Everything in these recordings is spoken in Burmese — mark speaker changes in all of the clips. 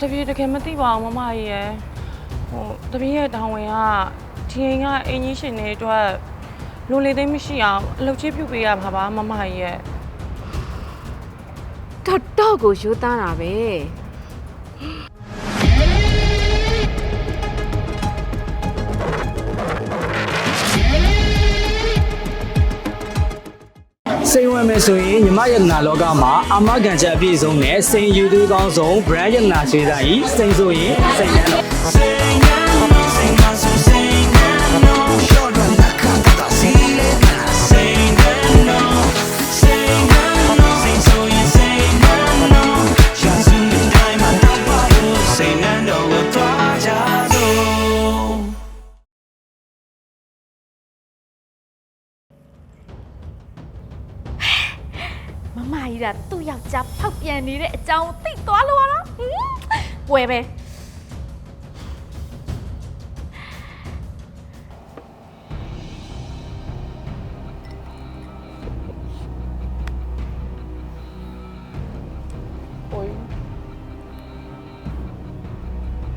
Speaker 1: တပြေတကယ်မသိပါဘူးမမကြီးရယ်ဟိုတပြေရဲ့တောင်းဝင်ကဒီအိမ်ကအင်ကြီးရှင်တွေအတွက်လူလေသိမ်းမရှိအောင်အလုပ်ချင်းပြုတ်ပေးရမှာပါမမကြီးရယ်
Speaker 2: တော်တော့ကိုယူသားတာပဲ
Speaker 3: ဝင်မယ်ဆိုရင်ညီမယတနာလောကမှာအာမခံချက်အပြည့်စုံနဲ့စိန်ယူသူကောင်းဆုံး brand ယတနာရွှေသားကြီးစိန်ဆိုရင်စိန်နန်းတော့
Speaker 4: မမကြီးကသူ့ယောက်ျားဖောက်ပြန်နေတဲ့အကြောင်းသိသွားလို့ရတော့ဟင်ပွဲပဲ
Speaker 1: ဟို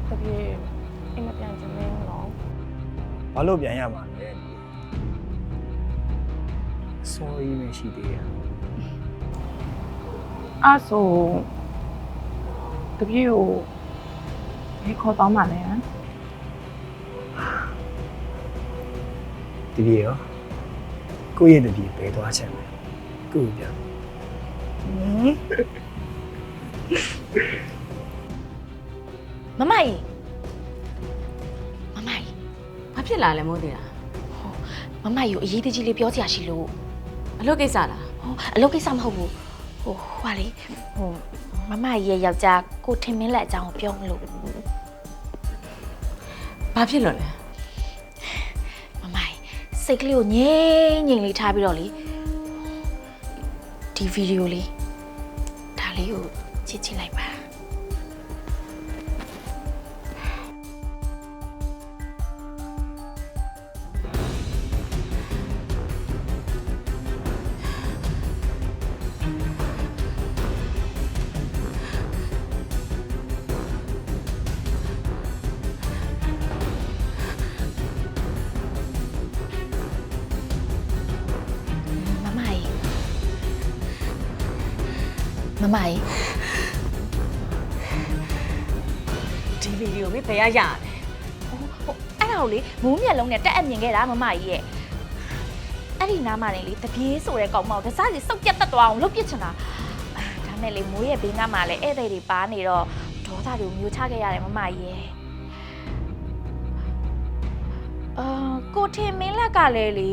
Speaker 1: တပြေအိမ်မပြန်ချင်သေးဘူးနော်
Speaker 3: ဘာလို့ပြန်ရမှာလဲ sorry မရှိသေးရ
Speaker 1: အဲ့ဆိုတပြေကိုဒီခေါ်တော့မှလည်း
Speaker 3: ဒီပြေရောကိုယ့်ရဲ့တပြေဘယ်သွားချင်လဲကိုယ့်ကိုပြန်
Speaker 4: မမကြီးမမကြီး
Speaker 2: ဘာဖြစ်လာလဲမို့သေးလား
Speaker 4: မမကြီးကိုအရေးတကြီးလေးပြောစရာရှိလို့
Speaker 2: အလုပ်ကိစ္စလား
Speaker 4: ဟိုအလုပ်ကိစ္စမဟုတ်ဘူး ဟိုဟွာလေဟိုမမကြီးရဲ့ယောက်ျားကိုထင်မင်းလက်အကြောင်းကိုပြောမလို့
Speaker 2: ဘာဖြစ်လို့လဲ
Speaker 4: မမကြီးစိတ်ကလေးကိုငြိမ်ငြိမ်လေးထားပြီးတော့လေဒီဗီဒီယိုလေးဒါလေးကိုကြည့်ကြည့်လိုက်ပါ မမကြီး
Speaker 2: ဒီဗီဒီယိုပဲဘယ်ရရလဲ
Speaker 4: ဟိုဟိုအဲ့ဒါကိုလေမိုးမျက်လုံးနဲ့တက်အပ်မြင်ခဲ့တာမမကြီးရဲ့အဲ့ဒီနားမှာနေလေတပြေးဆိုတဲ့ကောင်မကိုတစားစီစုပ်ပြတ်တက်သွားအောင်လုပ်ပစ်ချင်တာအာဒါနဲ့လေမိုးရဲ့ဘေးနားမှာလည်းဧည့်သည်တွေပါနေတော့ဒေါသတွေကိုမျိုးချခဲ့ရတယ်မမကြီးရဲ့အာကိုထင်မင်းလက်ကလည်းလေ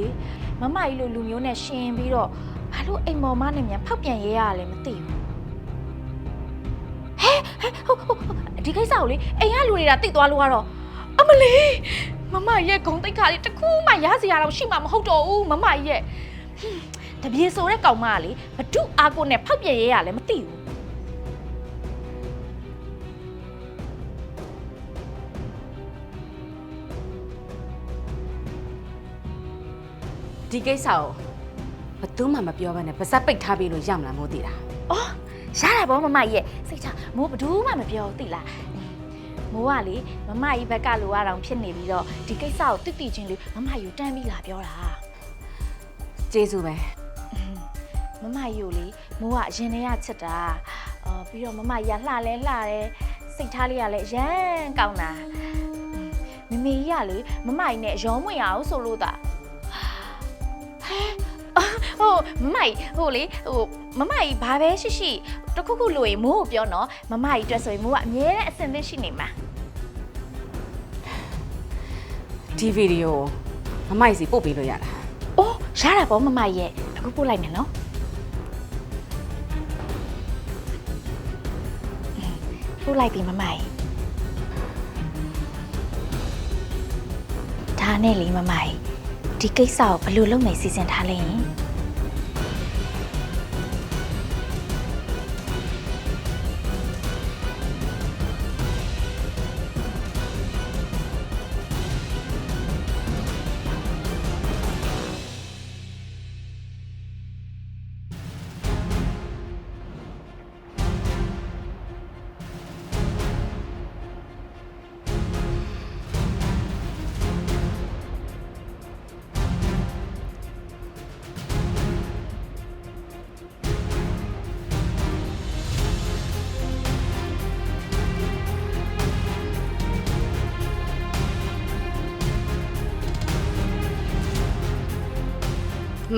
Speaker 4: မမကြီးလိုလူမျိုးနဲ့ရှင်ပြီးတော့ဘာလို့အိမ်မော်မနဲ့မြန်ဖောက်ပြန်ရဲရလဲမသိဘူး ဟုတ်ဟုတ်ဟုတ်ဒီကိစ္စကိုလေအိမ်ကလူတွေကတိတ်သွားလို့ကတော့အမလီမမရဲ့ဂုံတိတ်ခါလေးတစ်ခုမှရစီရတော့ရှိမှာမဟုတ်တော့ဘူးမမရဲ့ဟွန်းတပြေဆိုတဲ့ကောင်မကလေဘဒုအာကိုနဲ့ဖောက်ပြက်ရဲရလဲမသိဘူး
Speaker 2: ဒီကိစ္စကိုဘယ်သူမှမပြောဘဲနဲ့ပါစပ်ပိတ်ထားပြီးလို့ရမလားမို့သေးလား
Speaker 4: အော် ရတာဗောမမရဲ့စိတ်ချမိုးဘဒူးမှမပြောဘူးသိလားမိုးကလေမမကြီးဘက်ကလိုရအောင်ဖြစ်နေပြီးတော့ဒီကိစ္စကိုတိတိချင်းလေးမမကြီးကိုတန်းပြီးလာပြောတာ
Speaker 2: ကျေးဇူးပဲ
Speaker 4: မမကြီးကိုလေမိုးကအရင်တည်းကချစ်တာအော်ပြီးတော့မမကြီးကလှလဲလှတယ်စိတ်ထားလေးကလည်းရမ်းကောင်းတာမမေကြီးကလေမမကြီးနဲ့ရောမွေရအောင်ဆိုလို့တာဟိုမမကြီးဟိုလေဟို မမကြီးဘာပဲရှိရှိတခုခုလို့ရင်မိုးကိုပြောနော်မမကြီးအတွက်ဆိုရင်မိုးကအမြဲတမ်းအဆင်သင့်ရှိနေမှာ
Speaker 2: ဒီဗီဒီယိုမမိုက်စီပို့ပေးလို့ရတာ။
Speaker 4: အိုးရတာပေါ့မမရဲ့အခုပို့လိုက်မယ်နော်။ပို့လိုက်ပြီမမရဲ့။ဒါနဲ့လေမမရဲ့ဒီကိစ္စကိုဘယ်လိုလုပ်မယ်စီစဉ်ထားလဲယင်။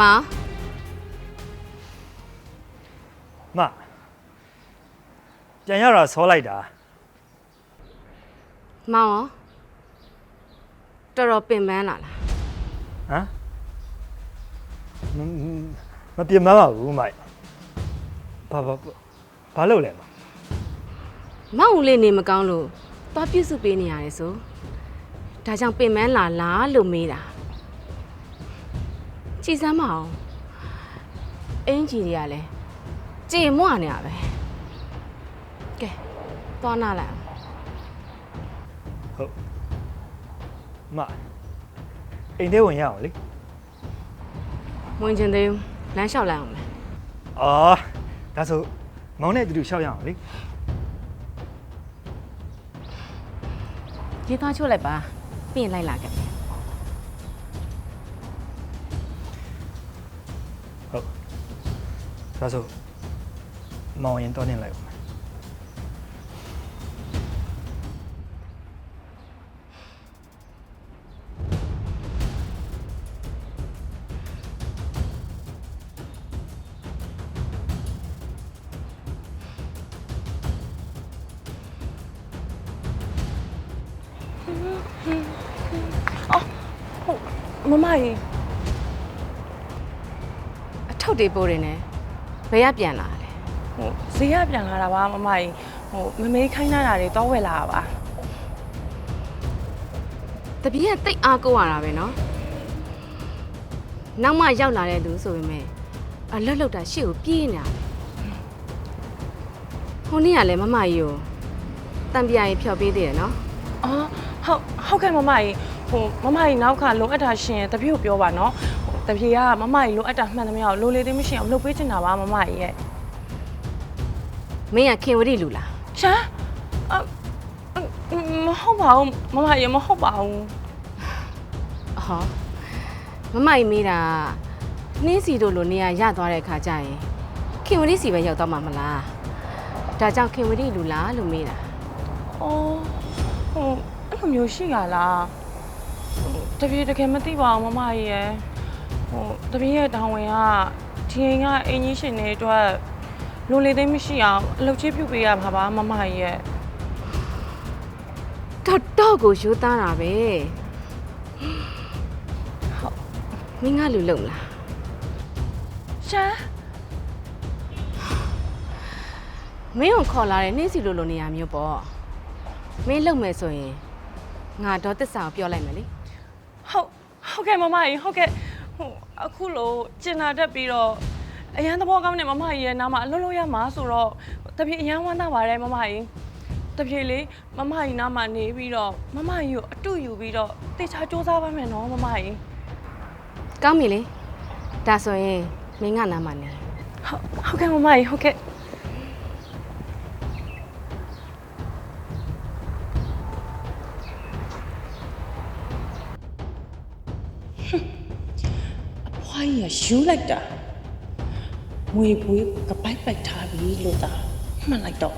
Speaker 2: မောင်
Speaker 5: မပြန်ရတာဆောလိုက်တာ
Speaker 2: မောင်ရောတော်တော်ပင်ပန်းလာလား
Speaker 5: ဟမ်မမမပြင်မပါဘူးမိုက်ဘာဘာဘာလုပ်လဲမ
Speaker 2: မောင်ဦးလေးနေမကောင်းလို့သွားပြုစုပေးနေရတယ်ဆိုဒါကြောင့်ပင်ပန်းလာလားလို့မေးတာ ကြည်စမ်းမအောင်အင်ကြီးတွေကလည်းကြေမွနေရပဲကဲသွားနာလိုက်အောင်
Speaker 5: ဟုတ်မအိမ်ထဲဝင်ရအောင်လေ
Speaker 2: ဝင်ချင်သေးဘူးလမ်းလျှောက်လိုက်အောင်မယ်
Speaker 5: အော်ဒါဆိုမောင်နဲ့အတူတူရှောက်ရအောင်လေ
Speaker 2: ရေးသားချို့လိုက်ပါပြီးရင်လိုက်လာခဲ့
Speaker 5: ဒါဆိုမောင်ရင်တော့နေလိုက်အောင်
Speaker 1: မမကြီး
Speaker 2: အထုပ်တွေပိုးတယ်နဲ့ ဘယ်ရပြန်လာလဲ
Speaker 1: ဟိုဈေးကပြန်လာတာပါမမကြီးဟိုမမေးခိုင်းလာတာတွေတော့ဝယ်လာတာပါ
Speaker 2: တပည့်ကတိတ်အားကိုးရတာပဲနော်နောက်မှရောက်လာတဲ့လူဆိုပေမဲ့အလွတ်လွတ်တာရှေ့ကိုပြေးနေတာဟိုနေ့ကလည်းမမကြီးကိုတံပြားကြီးဖျော်ပေးသေးတယ်နော်
Speaker 1: အော်ဟုတ်ဟုတ်ကဲ့မမကြီးဟိုမမကြီးနောက်ကလိုအပ်တာရှင်တပည့်ကိုပြောပါနော်ဟို တပည့်ကမမကြီးလိုအပ်တာမှန်သမျှကိုလိုလေသေးမရှိအောင်လုပ်ပေးချင်တာပါမမကြီးရဲ့
Speaker 2: မင်းကခင်ဝရီလူလား
Speaker 1: ရှာအမဟုတ်ပါဘူးမမကြီးမဟုတ်ပါဘူး
Speaker 2: အဟောမမကြီးမေးတာနှင်းစီတို့လိုနေရာရသွားတဲ့အခါကျရင်ခင်ဝရီစီပဲရောက်သွားမှာမလားဒါကြောင့်ခင်ဝရီလူလားလို့မေးတာ
Speaker 1: အော်ဟိုအဲ့လိုမျိုးရှိရလားဟိုတပည့်တကယ်မသိပါဘူးမမကြီးရဲ့ ဟိုတပည့်ရဲ့တောင်းဝင်ကဒီအိမ်ကအင်ကြီးရှင်တွေအတွက်လိုလေသေးမရှိအောင်အလုပ်ချင်းပြုတ်ပေးရမှာပါမမကြီးရဲ့
Speaker 2: တော့တော့ကိုယူသားတာပဲမင်းကလူလုံလား
Speaker 1: ရှာ
Speaker 2: မင်းကိုခေါ်လာတဲ့နှင်းစီလိုလိုနေရာမျိုးပေါ့မင်းလုံမယ်ဆိုရင်ငါတော့တစ္ဆာကိုပြောလိုက်မယ်လေ
Speaker 1: ဟုတ်ဟုတ်ကဲ့မမကြီးဟုတ်ကဲ့ ဟိုအခုလိုကျင်လာတတ်ပြီးတော့အရန်သဘောကောင်းတဲ့မမကြီးရဲ့နားမှာအလုပ်လုပ်ရမှာဆိုတော့တပည့်အရန်ဝမ်းသာပါတယ်မမကြီးတပည့်လေးမမကြီးနားမှာနေပြီးတော့မမကြီးကိုအတူယူပြီးတော့တေချာစူးစမ်းပါမယ်နော်မမကြီး
Speaker 2: ကောင်းပြီလေဒါဆိုရင်မင်းကနားမှာနေ
Speaker 1: ဟုတ်ဟုတ်ကဲ့မမကြီးဟုတ်ကဲ့အ ဖွားကြီးကယူလိုက်တာငွေပွေးကပိုက်ပိုက်ထားပြီလို့သာမှတ်လိုက်တော့